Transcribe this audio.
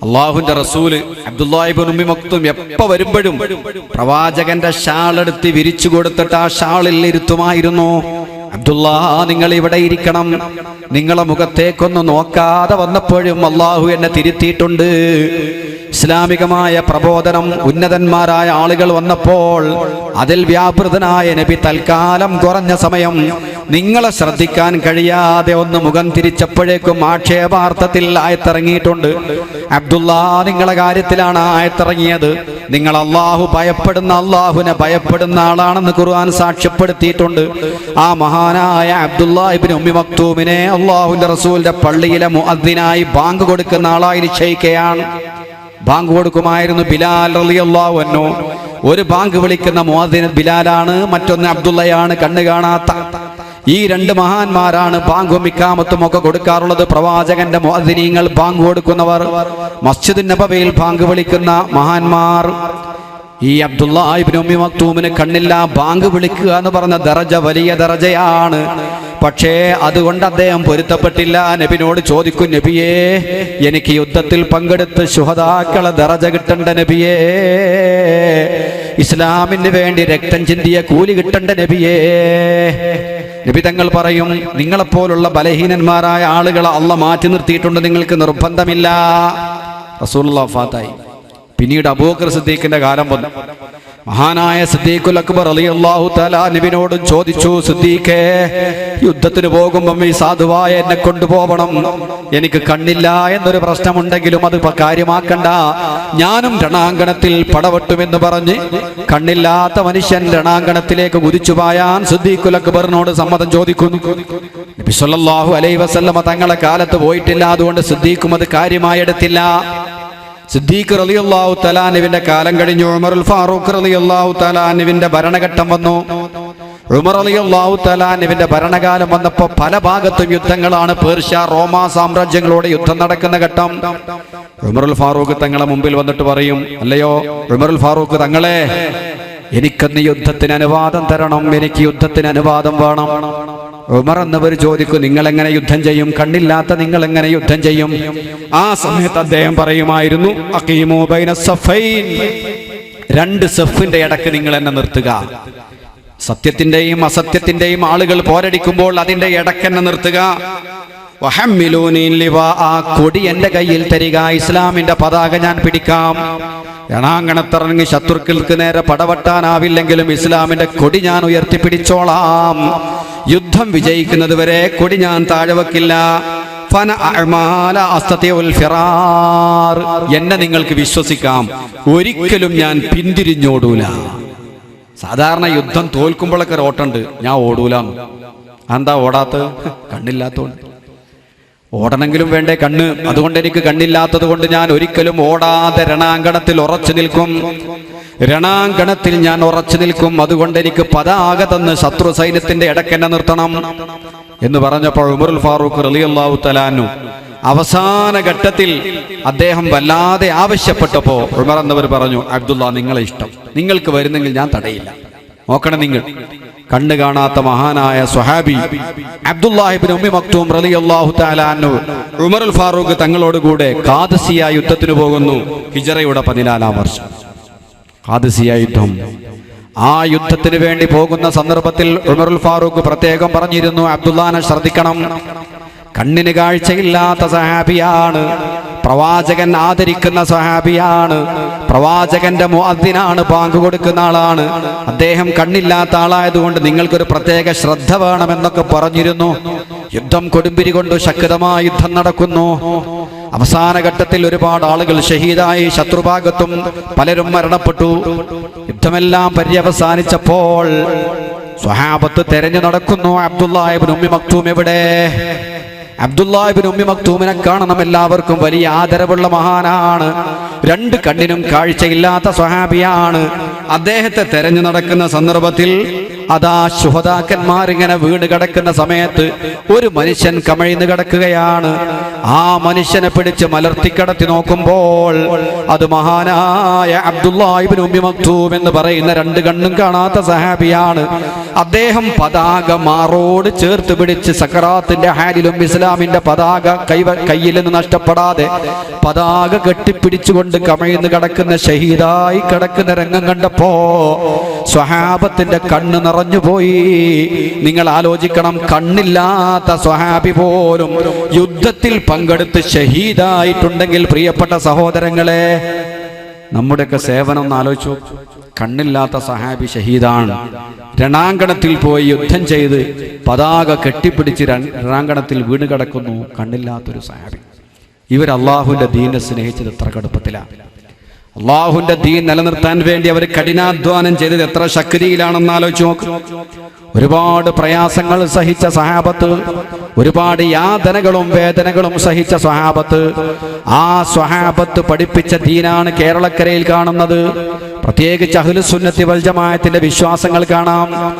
അള്ളാഹുന്റെ റസൂൽ അബ്ദുല്ലാഹിബിൻ ഉമ്മി എപ്പോ വരുമ്പോഴും പ്രവാചകന്റെ ഷാൾ എടുത്ത് വിരിച്ചു കൊടുത്തിട്ട് ആ ഷാളിൽ ഇരുത്തുമായിരുന്നു. അബ്ദുല്ലാ നിങ്ങൾ ഇവിടെ ഇരിക്കണം. നിങ്ങളെ മുഖത്തേക്കൊന്ന് നോക്കാതെ വന്നപ്പോഴും അള്ളാഹു എന്നെ തിരുത്തിയിട്ടുണ്ട്. ഇസ്ലാമികമായ പ്രബോധനം ഉന്നതന്മാരായ ആളുകൾ വന്നപ്പോൾ അതിൽ വ്യാപൃതനായ നബി തൽക്കാലം കുറഞ്ഞ സമയം നിങ്ങളെ ശ്രദ്ധിക്കാൻ കഴിയാതെ ഒന്ന് മുഖം തിരിച്ചപ്പോഴേക്കും ആക്ഷേപാർത്ഥത്തിൽ ആയത്തിറങ്ങിയിട്ടുണ്ട്. അബ്ദുള്ള നിങ്ങളെ കാര്യത്തിലാണ് ആയത്തിറങ്ങിയത്. നിങ്ങൾ അള്ളാഹു ഭയപ്പെടുന്ന അള്ളാഹുവിനെ ഭയപ്പെടുന്ന ആളാണെന്ന് ഖുർആൻ സാക്ഷ്യപ്പെടുത്തിയിട്ടുണ്ട്. ആ മഹാനായ അബ്ദുല്ലാഹിബിൻ ഉമ്മി മക്തൂമിനെ അള്ളാഹുവിന്റെ റസൂലിന്റെ പള്ളിയിലെ മുഅദ്ദിനായി ബാങ്ക് കൊടുക്കുന്ന ആളായി നിശ്ചയിക്കുകയാണ് ബാങ്ക് കൊടുക്കുമായിരുന്നു ബിലാൽ അൻഹു. ഒരു ബാങ്ക് വിളിക്കുന്ന മുഅദ്ദിൻ ബിലാലാണ് മറ്റൊന്ന് അബ്ദുള്ളയാണ് കണ്ണു കാണാത്ത. ഈ രണ്ട് മഹാന്മാരാണ് ബാങ്കും ഇക്കാമത്തും ഒക്കെ കൊടുക്കാറുള്ളത്. പ്രവാചകന്റെ മുഅദ്ദിനീങ്ങൾ ബാങ്ക് കൊടുക്കുന്നവർ. മസ്ജിദ് നബവിയിൽ ബാങ്ക് വിളിക്കുന്ന മഹാന്മാർ. ഈ അബ്ദുല്ലാഹിബ്നു ഉമ്മി മക്തൂമിന് കണ്ണില്ല ബാങ്ക് വിളിക്കുക എന്ന് പറഞ്ഞ ദറജ വലിയ ദറജയാണ്. പക്ഷേ അതുകൊണ്ട് അദ്ദേഹം പൊരുത്തപ്പെട്ടില്ല. നബിനോട് ചോദിക്കും നബിയേ എനിക്ക് യുദ്ധത്തിൽ പങ്കെടുത്ത് ശുഹതാക്കളെ ദറജ കിട്ടണ്ട നബിയേ. ഇസ്ലാമിന് വേണ്ടി രക്തം ചിന്തിയ കൂലി കിട്ടണ്ട നബിയേ. നബി തങ്ങൾ പറയും നിങ്ങളെപ്പോലുള്ള ബലഹീനന്മാരായ ആളുകളെ അള്ള മാറ്റി നിർത്തിയിട്ടുണ്ട്. നിങ്ങൾക്ക് നിർബന്ധമില്ല. റസൂൽ ഫാത്തായി. പിന്നീട് അബൂക്കർ സിദ്ദീഖിന്റെ കാലം വന്നു മഹാനായ സിദ്ദീഖുൽ അക്ബർ അലി അള്ളാഹു തലാനുവിനോടും ചോദിച്ചു സിദ്ദീഖേ യുദ്ധത്തിന് പോകുമ്പം ഈ സാധുവായ എന്നെ കൊണ്ടുപോകണം എനിക്ക് കണ്ണില്ല എന്നൊരു പ്രശ്നമുണ്ടെങ്കിലും അത് കാര്യമാക്കണ്ട. ഞാനും രണാങ്കണത്തിൽ പടവെട്ടുമെന്ന് പറഞ്ഞ് കണ്ണില്ലാത്ത മനുഷ്യൻ രണാങ്കണത്തിലേക്ക് കുതിച്ചു പായാൻ സിദ്ദീഖുൽ അക്ബറിനോട് സമ്മതം ചോദിക്കുന്നു. നബി സല്ലല്ലാഹു അലൈഹി വസല്ലമ തങ്ങളെ കാലത്ത് പോയിട്ടില്ല. അതുകൊണ്ട് സിദ്ദീഖും അത് കാര്യമായി എടുത്തില്ല. സിദ്ദീഖ് റലി അള്ളാഹു തലാനുവിന്റെ കാലം കഴിഞ്ഞു ഉമറുൽ ഫാറൂഖ് റലി അള്ളാഹു തലാനുവിന്റെ ഭരണഘട്ടം വന്നു. ഉമർ അലി അള്ളാഹു തലാനുവിന്റെ ഭരണകാലം വന്നപ്പോൾ പല ഭാഗത്തും യുദ്ധങ്ങളാണ് പേർഷ്യ റോമാ സാമ്രാജ്യങ്ങളോട് യുദ്ധം നടക്കുന്ന ഘട്ടം. ഉമറുൽ ഫാറൂഖ് തങ്ങളെ മുമ്പിൽ വന്നിട്ട് പറയും അല്ലയോ ഉമറുൽ ഫാറൂഖ് തങ്ങളെ എനിക്കന്ന് യുദ്ധത്തിന് അനുവാദം തരണം എനിക്ക് യുദ്ധത്തിന് അനുവാദം വേണം. ഉമർ എന്നവർ ചോദിക്കും നിങ്ങൾ എങ്ങനെ യുദ്ധം ചെയ്യും? കണ്ണില്ലാത്ത നിങ്ങൾ എങ്ങനെ യുദ്ധം ചെയ്യും? ആ സമയത്ത് അദ്ദേഹം പറയുമായിരുന്നു രണ്ട് സഫിന്റെ ഇടയ്ക്ക് നിങ്ങൾ എന്നെ നിർത്തുക. സത്യത്തിന്റെയും അസത്യത്തിന്റെയും ആളുകൾ പോരടിക്കുമ്പോൾ അതിന്റെ ഇടക്കെന്നെ നിർത്തുക. കൊടി എന്റെ കയ്യിൽ തരിക. ഇസ്ലാമിന്റെ പതാക ഞാൻ പിടിക്കാം. രണാങ്കണത്തിറങ്ങി ശത്രുക്കൾക്ക് നേരെ പടവട്ടാനാവില്ലെങ്കിലും ഇസ്ലാമിന്റെ കൊടി ഞാൻ ഉയർത്തിപ്പിടിച്ചോളാം. യുദ്ധം വിജയിക്കുന്നത് വരെ കൊടി ഞാൻ താഴെ വെക്കില്ല. എന്നെ നിങ്ങൾക്ക് വിശ്വസിക്കാം. ഒരിക്കലും ഞാൻ പിന്തിരിഞ്ഞോടൂല. സാധാരണ യുദ്ധം തോൽക്കുമ്പോഴൊക്കെ ഓട്ടുണ്ട് ഞാൻ ഓടൂല എന്താ ഓടാത്ത കണ്ണില്ലാത്തോണ്ട്. ഓടണമെങ്കിലും വേണ്ടേ കണ്ണ്. അതുകൊണ്ട് എനിക്ക് കണ്ണില്ലാത്തത് കൊണ്ട് ഞാൻ ഒരിക്കലും ഓടാതെ രണാങ്കണത്തിൽ ഉറച്ചു നിൽക്കും. രണാങ്കണത്തിൽ ഞാൻ ഉറച്ചു നിൽക്കും. അതുകൊണ്ട് എനിക്ക് പതാക തന്ന് ശത്രു സൈന്യത്തിന്റെ ഇടക്കെന്നെ നിർത്തണം എന്ന് പറഞ്ഞപ്പോൾ ഉമറുൽ ഫാറൂഖ് റളിയല്ലാഹു തലാനു അവസാന ഘട്ടത്തിൽ അദ്ദേഹം വല്ലാതെ ആവശ്യപ്പെട്ടപ്പോ ഉമർ എന്നവർ പറഞ്ഞു അബ്ദുള്ള നിങ്ങളെ ഇഷ്ടം. നിങ്ങൾക്ക് വരുന്നെങ്കിൽ ഞാൻ തടയില്ല. നോക്കണം നിങ്ങൾ. കണ്ണു കാണാത്ത മഹാനായ സ്വഹാബി അബ്ദുല്ലാഹിബിൻ മക്തൂം ഫാറൂഖ് തങ്ങളോട് കൂടെ കാദസിയ യുദ്ധത്തിന് പോകുന്നു. ഹിജറയുടെ പതിനാലാം വർഷം. കാദസിയ യുദ്ധം. ആ യുദ്ധത്തിന് വേണ്ടി പോകുന്ന സന്ദർഭത്തിൽ ഉമറുൽ ഫാറൂഖ് പ്രത്യേകം പറഞ്ഞിരുന്നു അബ്ദുല്ലാനെ ശ്രദ്ധിക്കണം. കണ്ണിന് കാഴ്ചയില്ലാത്ത സഹാബിയാണ് പ്രവാചകൻ ആദരിക്കുന്ന സഹാബിയാണ് പ്രവാചകന്റെ മുഅദ്ദിനാണ് ബാങ്ക് കൊടുക്കുന്ന ആളാണ്. അദ്ദേഹം കണ്ണില്ലാത്ത ആളായതുകൊണ്ട് നിങ്ങൾക്കൊരു പ്രത്യേക ശ്രദ്ധ വേണമെന്നൊക്കെ പറഞ്ഞിരുന്നു. യുദ്ധം കൊടുമ്പിരി കൊണ്ട് ശക്തമായ യുദ്ധം നടക്കുന്നു. അവസാന ഘട്ടത്തിൽ ഒരുപാട് ആളുകൾ ഷഹീദായി ശത്രുഭാഗത്തും പലരും മരണപ്പെട്ടു. യുദ്ധമെല്ലാം പര്യവസാനിച്ചപ്പോൾ സ്വഹാബത്ത് തെരഞ്ഞു നടക്കുന്നു. അബ്ദുല്ലാഹിബ്നു ഉമ്മി മക്തൂം എവിടെ? അബ്ദുല്ലാഹിബിൻ ഉമ്മി മക്തൂമിനെ കാണണം എല്ലാവർക്കും വലിയ ആദരവുള്ള മഹാനാണ്. രണ്ട് കണ്ണിനും കാഴ്ചയില്ലാത്ത സ്വഹാബിയാണ്. അദ്ദേഹത്തെ തെരഞ്ഞു നടക്കുന്ന സന്ദർഭത്തിൽ അതാ ശുഹതാക്കന്മാരിങ്ങനെ വീണ് കിടക്കുന്ന സമയത്ത് ഒരു മനുഷ്യൻ കമഴ്ന്ന് കിടക്കുകയാണ്. ആ മനുഷ്യനെ പിടിച്ച് മലർത്തിക്കടത്തി നോക്കുമ്പോൾ അത് മഹാനായ അബ്ദുല്ലാഹിബിൻ എന്ന് പറയുന്ന രണ്ട് കണ്ണും കാണാത്ത സഹാബിയാണ്. അദ്ദേഹം പതാക മാറോട് ചേർത്ത് പിടിച്ച് സക്കറാത്തിന്റെ ഹാരിലും ഇസ്ലാമിന്റെ പതാക കൈവ കയ്യിൽ നിന്ന് നഷ്ടപ്പെടാതെ പതാക കെട്ടിപ്പിടിച്ചുകൊണ്ട് കമഴ്ന്ന് കിടക്കുന്ന ഷഹീദായി കിടക്കുന്ന രംഗം കണ്ടപ്പോ സ്വഹാബത്തിന്റെ കണ്ണ് നിറഞ്ഞുപോയി നിങ്ങൾ ആലോചിക്കണം കണ്ണില്ലാത്ത സ്വഹാബി പോലും യുദ്ധത്തിൽ പങ്കെടുത്ത് ഷഹീദായിട്ടുണ്ടെങ്കിൽ പ്രിയപ്പെട്ട സഹോദരങ്ങളെ നമ്മുടെയൊക്കെ സേവനം ഒന്ന് ആലോചിച്ചു കണ്ണില്ലാത്ത സഹാബി ഷഹീദാണ്. രണാങ്കണത്തിൽ പോയി യുദ്ധം ചെയ്ത് പതാക കെട്ടിപ്പിടിച്ച് രണാങ്കണത്തിൽ വീണ് കിടക്കുന്നു കണ്ണില്ലാത്തൊരു സഹാബി ഇവർ അള്ളാഹുവിന്റെ ദീനെ സ്നേഹിച്ചത് എത്ര കടുപ്പത്തിലാണ് അള്ളാഹുവിന്റെ ദീൻ നിലനിർത്താൻ വേണ്ടി അവർ കഠിനാധ്വാനം ചെയ്തത് എത്ര ശക്തിയിലാണെന്ന് ആലോചിച്ച് നോക്കും. ഒരുപാട് പ്രയാസങ്ങൾ സഹിച്ച സഹാബത്ത് ഒരുപാട് യാതനകളും വേദനകളും സഹിച്ച സ്വഹാബത്ത് ആ സ്വഹാബത്ത് പഠിപ്പിച്ച ദീനാണ് കേരളക്കരയിൽ കാണുന്നത്. പ്രത്യേകിച്ച് അഹ്ലുസുന്നത്തി വൽജമായത്തിന്റെ വിശ്വാസങ്ങൾ കാണാം.